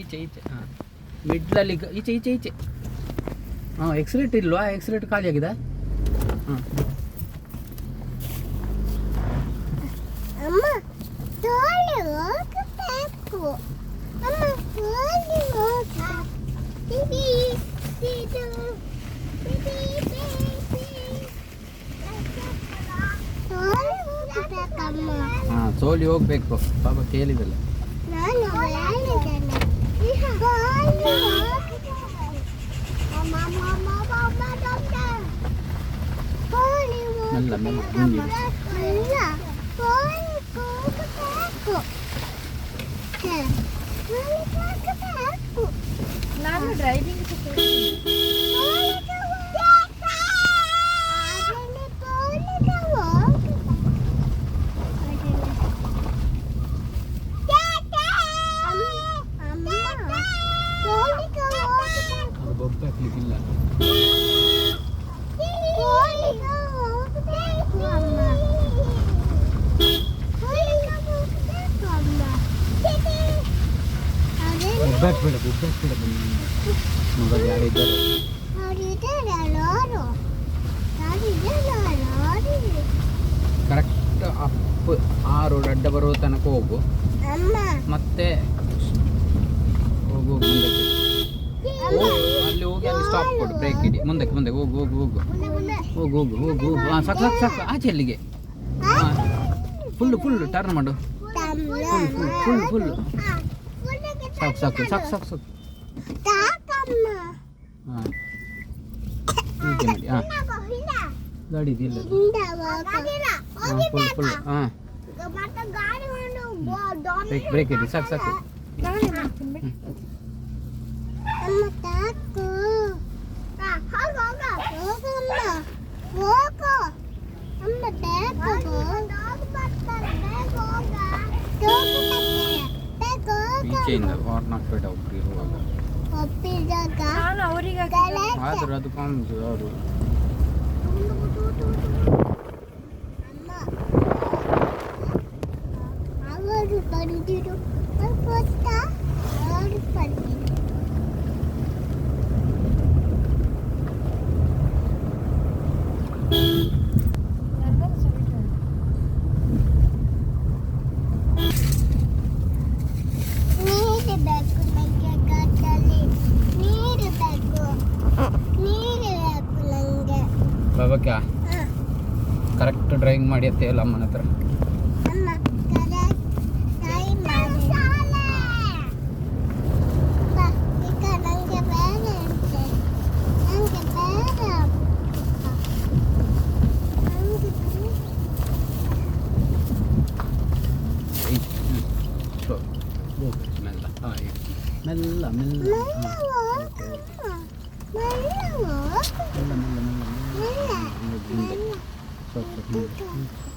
ಈಚೆ ಈಚೆ ಹಾಂ. ಮಿಡ್ಲಲ್ಲಿ ಈಚೆ ಈಚೆ ಈಚೆ. ಹಾಂ ಎಕ್ಸ್ರೇಟ್ ಇಲ್ವಾ ಎಕ್ಸ್ರೇಟ್ ಖಾಲಿ ಆಗಿದೆ ಹಾಂ. ಸೋಲಿ ಹೋಗ್ಬೇಕು ಪಾಪ ಕೇಳಿದಲ್ಲ ನಾನು ಹೇಳಿದ್ದೇನೆ ತೋಳಿ ಹೋಗಬೇಕು ಅಮ್ಮ ಹಾಕ್ಬೇಡ ಬೊಬ್ಬೆ ಹಾಕ್ಬೇಡ ಬನ್ನಿ. ನೋಡೋದು ಯಾರಿದ್ದಾರೆ ಕರೆಕ್ಟ್ ಅಪ್ ಆ ರೋಡ್ ಅಡ್ಡ ಬರುವ ತನಕ ಹೋಗು. ಮತ್ತೆ ಹೋಗು ಮುಂದಕ್ಕೆ ಹೋಗು ಅಲ್ಲಿ ಹೋಗಿ ಅಲ್ಲಿ ಸ್ಟಾಪ್ ಕೊಡು ಬ್ರೇಕ್ ಇಡಿ. ಮುಂದಕ್ಕೆ ಮುಂದೆ ಹೋಗು ಹೋಗು ಹೋಗು. ಹೋಗು ಹೋಗು ಹೋಗು ಹೋಗು. ಹಾಂ, ಸಾಕು ಸಾಕು ಆಚೆ ಅಲ್ಲಿಗೆ ಹಾಂ. ಫುಲ್ಲು ಫುಲ್ಲು ಟರ್ನ್ ಮಾಡು. ಫುಲ್ ಫುಲ್ ಫುಲ್ ಫುಲ್ಲು ಸಾಕು ಸಾಕು ಸಾಕು ಸಾಕು ಸಾಕು. ಹಾಂ. ಹೀಗೆ ಮಾಡಿ, ಹಾಂ. ಗಾಡಿ ಇದೆಯಲ್ಲ ಹಾಂ ಫುಲ್ ಫುಲ್ ಹಾಂ. ಬ್ರೇಕ್ ಬ್ರೇಕ್ ಇಡಿ. ಸಾಕು ಸಾಕು. ನಾನೇ ಹೋಗು ಅಮ್ಮ ಬೇಕು ಈಚೆಯಿಂದ ವಾರ್ನ್ ಹಾಕ್ಬೇಡ ಒಬ್ರು ಇರುವಾಗ ಒಪ್ಪಿದಾಗ ನಾನು ಅವರಿಗೆ ಆದರೂ ಅದು ಕಾಣಿಸು ಅವರು ಅವರು ಬಾಬಕ್ಕ ಹಾಂ ಕರೆಕ್ಟ್ ಡ್ರೈವಿಂಗ್ ಮಾಡಿ ಅತ್ತೇವಲ್ಲ ಅಮ್ಮನ ಹತ್ರ ಅಮ್ಮ ಕರೆಕ್ಟ್ ಟೈಮ್ ಮಾಡಿ ಬಾ, ಈಗ ನನಗೆ ಬೇರೆ ಅಂತೆ ನನಗೆ ಬೇರೆ ನನಗೆ ಸ್ಲೋ ಮೆಲ್ಲ ಹಾಂ ಮೆಲ್ಲ ಮೆಲ್ಲ ಮೆಲ್ಲ 奶奶，坐坐。